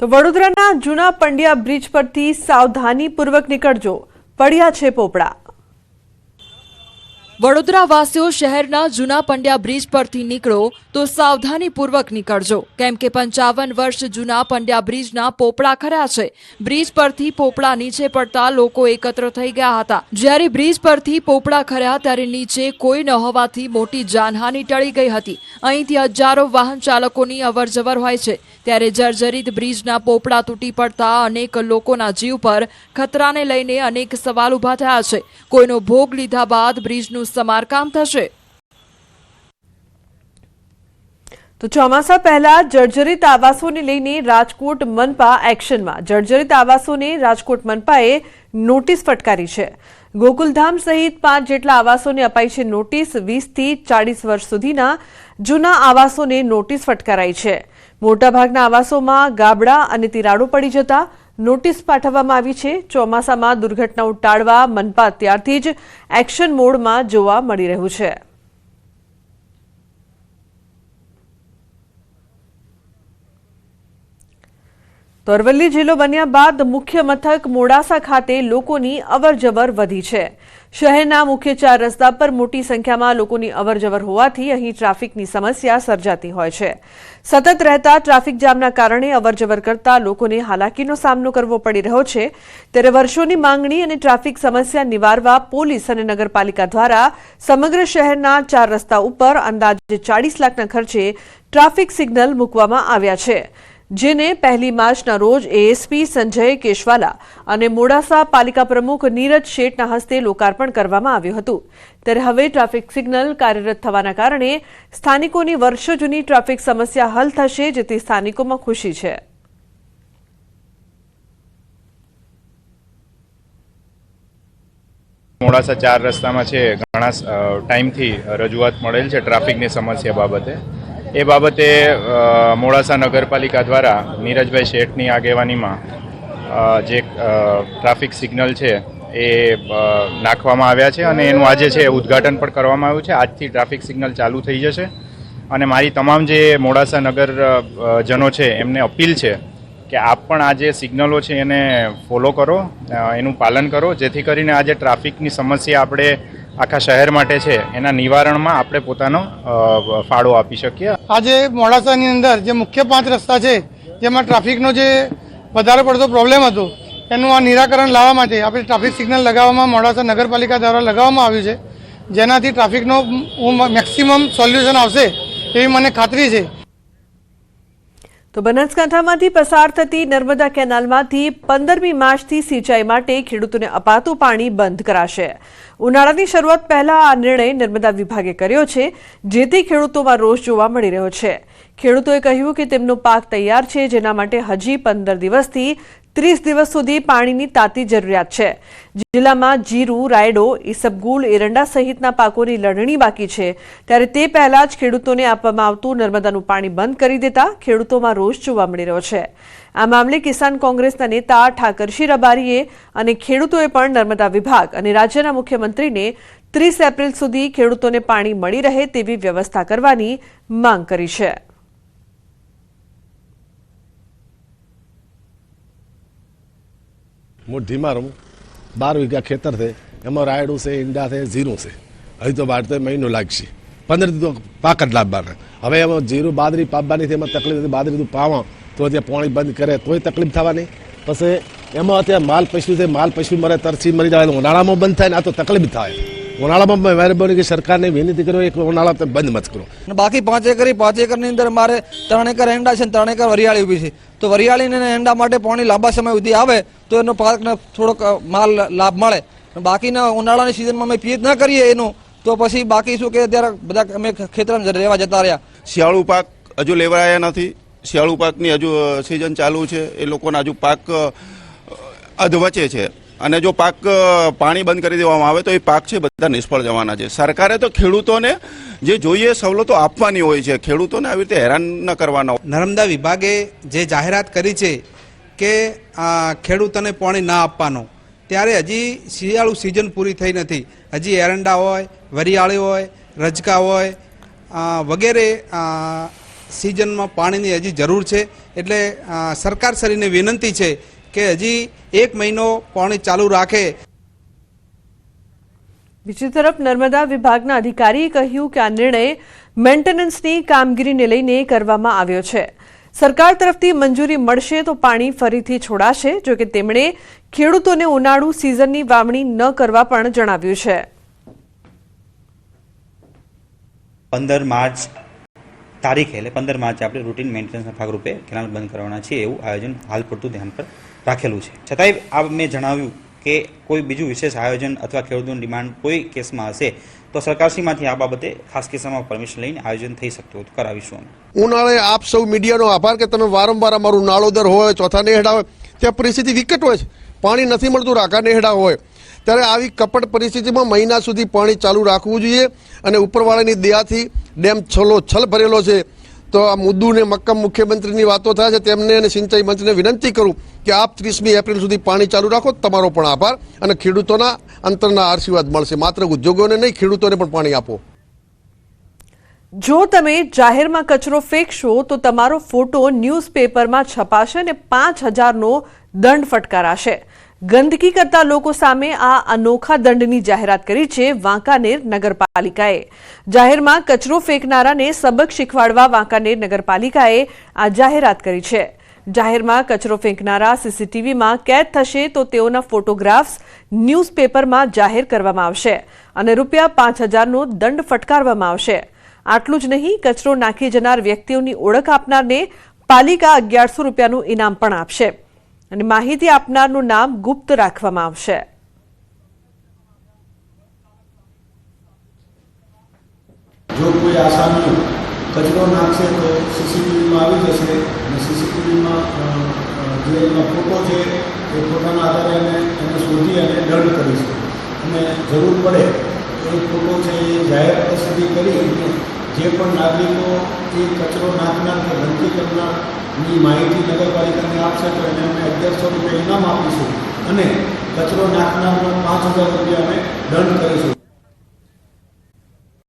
તો વડોદરાના જૂના પંડ્યા બ્રિજ પરથી સાવધાનીપૂર્વક નીકળજો. પડ્યા છે પોપડા. વડોદરા વાસીઓ શહેરના જૂના પંડ્યા બ્રિજ પરથી નીકળો તો સાવધાનીપૂર્વક નીકળજો. કેમ કે પંચાવન વર્ષ જૂના પંડ્યા બ્રિજના પોપડા ખર્યા છે. બ્રિજ પરથી પોપડા નીચે પડતા લોકો એકત્ર થઈ ગયા હતા. જ્યારે બ્રિજ પરથી પોપડા ખર્યા ત્યારે નીચે કોઈ ન હોવાથી મોટી જાનહાની ટળી ગઈ હતી. અહીંથી હજારો વાહન ચાલકોની અવરજવર હોય છે. ત્યારે જર્જરિત બ્રિજના પોપડા તૂટી પડતા અનેક લોકોના જીવ પર ખતરાને લઈને અનેક સવાલ ઊભા થયા છે. કોઈનો ભોગ લીધા બાદ બ્રિજનું સમારકામ થશે. તો ચોમાસા પહેલા જર્જરિત આવાસોને લઈને રાજકોટ મનપા એક્શનમાં. જર્જરિત આવાસોને રાજકોટ મનપાએ નોટિસ ફટકારી છે. ગોકુલધામ સહિત પાંચ જેટલા આવાસોને અપાઈ છે નોટિસ. વીસથી ચાળીસ વર્ષ સુધીના જૂના આવાસોને નોટિસ ફટકારાઈ છે. મોટાભાગના આવાસોમાં ગાબડા અને તિરાડો પડી જતા નોટિસ પાઠવવામાં આવી છે. ચોમાસામાં દુર્ઘટનાઓ ટાળવા મનપા ત્યારથી જ એક્શન મોડમાં જોવા મળી રહ્યું છે. તો અરવલ્લી જિલ્લો બન્યા બાદ મુખ્ય મથક મોડાસા ખાતે લોકોની અવરજવર વધી છે. શહેરના મુખ્ય ચાર રસ્તા પર મોટી સંખ્યામાં લોકોની અવરજવર હોવાથી અહીં ટ્રાફિકની સમસ્યા સર્જાતી હોય છે. સતત રહેતા ટ્રાફિક જામના કારણે અવરજવર કરતા લોકોને હાલાકીનો સામનો કરવો પડી રહ્યો છે. ત્યારે વર્ષોની માંગણી અને ટ્રાફિક સમસ્યા નિવારવા પોલીસ અને નગરપાલિકા દ્વારા સમગ્ર શહેરના ચાર રસ્તા ઉપર અંદાજે ચાળીસ લાખના ખર્ચે ટ્રાફિક સિગ્નલ મૂકવામાં આવ્યા છે. જેને પહેલી માર્ચના રોજ એએસપી સંજય કેશવાલા અને મોડાસા પાલિકા પ્રમુખ નીરજ શેઠના હસ્તે લોકાર્પણ કરવામાં આવ્યું હતું. ત્યારે હવે ટ્રાફિક સિગ્નલ કાર્યરત થવાના કારણે સ્થાનિકોની વર્ષો જૂની ટ્રાફિક સમસ્યા હલ થશે જેથી સ્થાનિકોમાં ખુશી છે. મોડાસા ચાર રસ્તામાં છે. ઘણા ટાઈમથી રજૂઆત મળેલ છે ટ્રાફિકની સમસ્યા બાબતે. એ બાબતે મોડાસા નગરપાલિકા દ્વારા નીરજભાઈ શેઠની આગેવાનીમાં જે ટ્રાફિક સિગ્નલ છે એ નાખવામાં આવ્યા છે અને એનું આજે છે ઉદ્ઘાટન પણ કરવામાં આવ્યું છે. આજથી ટ્રાફિક સિગ્નલ ચાલુ થઈ જશે અને મારી તમામ જે મોડાસા નગર જનો છે એમને અપીલ છે કે આપ પણ આ જે સિગ્નલો છે એને ફોલો કરો એનું પાલન કરો, જેથી કરીને આજે ટ્રાફિકની સમસ્યા આપણે આખા શહેર માટે છે, એના નિવારણમાં આપણે પોતાનો ફાળો આપી શકીએ. આજે મોડાસાની અંદર જે મુખ્ય પાંચ રસ્તા છે, જેમાં ટ્રાફિકનો જે વધારે પડતો પ્રોબ્લેમ હતો, એનું આ નિરાકરણ લાવવા માટે આપણે ટ્રાફિક સિગ્નલ લગાવવામાં મોડાસા નગરપાલિકા દ્વારા લગાવવામાં આવ્યું છે. જેનાથી ટ્રાફિકનો મેક્સિમમ સોલ્યુશન આવશે એવી મને ખાતરી છે. તો બનાસકાંઠામાંથી પસાર થતી નર્મદા કેનાલમાંથી પંદરમી માર્ચથી સિંચાઈ માટે ખેડૂતોને અપાતું પાણી બંધ કરાશે. ઉનાળાની શરૂઆત પહેલા આ નિર્ણય નર્મદા વિભાગે કર્યો છે, જેથી ખેડૂતોમાં રોષ જોવા મળી રહ્યો છે. ખેડૂતોએ કહ્યું કે તેમનો પાક તૈયાર છે, જેના માટે હજી પંદર દિવસથી ત્રીસ દિવસ સુધી પાણીની તાતી જરૂરિયાત છે. જિલ્લામાં જીરું, રાયડો ઈસબગુલ એરંડા સહિતના પાકોની લણણી બાકી છે. ત્યારે તે પહેલા જ ખેડૂતોને આપવામાં આવતું નર્મદાનું પાણી બંધ કરી દેતા ખેડૂતોમાં રોષ જોવા મળી રહ્યો છે. આ મામલે કિસાન કોંગ્રેસના નેતા ઠાકરશી રબારીએ અને ખેડૂતોએ પણ નર્મદા વિભાગ અને રાજ્યના મુખ્યમંત્રીને ત્રીસ એપ્રિલ સુધી ખેડૂતોને પાણી મળી રહે તેવી વ્યવસ્થા કરવાની માંગ કરી છે. ધીમા મારું બાર વીઘા ખેતર છે. એમાં રાયડું છે, ઈંડા છે, જીરું છે. હજી તો વાળતે મહિનો લાગશે. પંદર દી તો પાક જ લાવવાના હવે એમાં જીરું બાદરી પાપવાની છે, એમાં તકલીફ હતી બાદરી તું પાવા, તો ત્યાં પાણી બંધ કરે, તોય તકલીફ થવાની. પછી એમાં અત્યારે માલ પશુ છે, માલ પશુ મરે તરસી મરી જાય ઉનાળામાં બંધ થાય ને આ તો તકલીફ થાય. ઉનાળામાં મહેરબાની કે સરકારને વિનંતી કરો એક ઉનાળા તમે બંધ મત કરો. અને બાકી પાંચ એકર પાંચ એકરની અંદર મારે ત્રણ એકર એંડા છે ત્રણ એકર વરિયાળી ઊભી છે. તો વરિયાળી એંડા માટે પાણી લાંબા સમય સુધી આવે તો એનો પાકને થોડોક માલ લાભ મળે. બાકીના ઉનાળાની સિઝનમાં અમે પીએચ ના કરીએ એનું તો પછી બાકી શું કે અત્યારે બધા અમે ખેતરમાં રહેવા જતા રહ્યા. શિયાળુ પાક હજુ લેવાયા નથી. શિયાળુ પાકની હજુ સિઝન ચાલુ છે. એ લોકોના હજુ પાક અધવચે છે. અને જો પાક પાણી બંધ કરી દેવામાં આવે તો એ પાક છે બધા નિષ્ફળ જવાના છે. સરકારે તો ખેડૂતોને જે જોઈએ સવલતો આપવાની હોય છે, ખેડૂતોને આવી રીતે હેરાન ન કરવાના. નર્મદા વિભાગે જે જાહેરાત કરી છે કે ખેડૂતોને પાણી ના આપવાનું. ત્યારે હજી શિયાળુ સિઝન પૂરી થઈ નથી. હજી એરંડા હોય, વરિયાળી હોય, રજકા હોય વગેરે સિઝનમાં પાણીની હજી જરૂર છે. એટલે સરકાર શ્રીને વિનંતી છે કે હજી એક મહિનો પાણી ચાલુ રાખે. બીજી તરફ નર્મદા વિભાગના અધિકારીએ કહ્યું કે આ નિર્ણય મેન્ટેનન્સની કામગીરીને લઈને કરવામાં આવ્યો છે. સરકાર તરફથી મંજૂરી મળશે તો પાણી ફરીથી છોડાશે જોકે તેમણે ખેડૂતોને ઉનાળુ સિઝનની વાવણી ન કરવા પણ જણાવ્યું છે. પંદર માર્ચ તારીખે એટલે પંદર માર્ચે આપણે રૂટીન મેન્ટેનન્સના ભાગરૂપે કેનાલ બંધ કરવાના છીએ એવું આયોજન હાલ પૂરતું ધ્યાન પર રાખેલું છે. છતાંય આ મેં જણાવ્યું કે કોઈ બીજું વિશેષ આયોજન અથવા ખેડૂતોની ડિમાન્ડ કોઈ કેસમાં હશે, તો સરકારશ્રીમાંથી આ બાબતે ખાસ કિસ્સામાં પરમિશન લઈને આયોજન થઈ શકતું હતું. કરાવીશું અમે. ઉનાળે આપ સૌ મીડિયાનો આભાર કે તમે વારંવાર અમારું નાળોદર હોય, ચોથા નેહડા હોય, ત્યાં પરિસ્થિતિ વિકટ હોય છે. પાણી નથી મળતું, રાકા નેહડા હોય. ત્યારે આવી કપટ પરિસ્થિતિમાં મહિના સુધી પાણી ચાલુ રાખવું જોઈએ અને ઉપરવાળાની દયાથી ડેમ છલો છલ ભરેલો છે. તો આ મુદ્દુને મક્કમ મુખ્યમંત્રીની વાતો થાય છે. તેમને અને સિંચાઈ મંત્રીને વિનંતી કરું કે આપ ત્રીસમી એપ્રિલ સુધી પાણી ચાલુ રાખો. તમારો પણ આભાર અને ખેડૂતોના અંતરના આશીર્વાદ મળશે. માત્ર ઉદ્યોગોને નહીં, ખેડૂતોને પણ પાણી આપો. જો તમે જાહેરમાં કચરો ફેંકશો, તો તમારો ફોટો ન્યૂઝપેપરમાં છપાશે અને પાંચ હજારનો દંડ ફટકારાશે. ગંદકી કરતા લોકો સામે આ અનોખા દંડની જાહેરાત કરી છે વાંકાનેર નગરપાલિકાએ. જાહેરમાં કચરો ફેંકનારાને સબક શીખવાડવા વાંકાનેર નગરપાલિકાએ આ જાહેરાત કરી છે. જાહેરમાં કચરો ફેંકનારા સીસીટીવીમાં કેદ થશે તો તેઓના ફોટોગ્રાફ્સ ન્યૂઝપેપરમાં જાહેર કરવામાં આવશે અને રૂપિયા પાંચ હજારનો દંડ ફટકારવામાં આવશે. આટલું જ નહીં, કચરો નાખી જનાર વ્યક્તિઓની ઓળખ આપનારને પાલિકા અગિયારસો રૂપિયાનું ઇનામ પણ આપશે. અને માહિતી આપનારનું નામ ગુપ્ત રાખવામાં આવશે. જો કોઈ આસામી કચરો નાખશે તો સીસીટીવીમાં આવી જશે અને સીસીટીવીમાં જે એનો ફોટો છે એ ફોટાના આધારે અમે એને શોધી અને દંડ કરીશું અને જરૂર પડે એ ફોટો છે એ જાહેર પ્રસિદ્ધિ કરી જે પણ નાગરિકો એ કચરો નાખનાર કે ગંદકી કરનારની માહિતી નગરપાલિકાને આપશે તો એને અમે અગિયારસો રૂપિયા ઇનામ આપીશું અને કચરો નાખનારનો પાંચ હજાર રૂપિયા અમે દંડ કરીશું.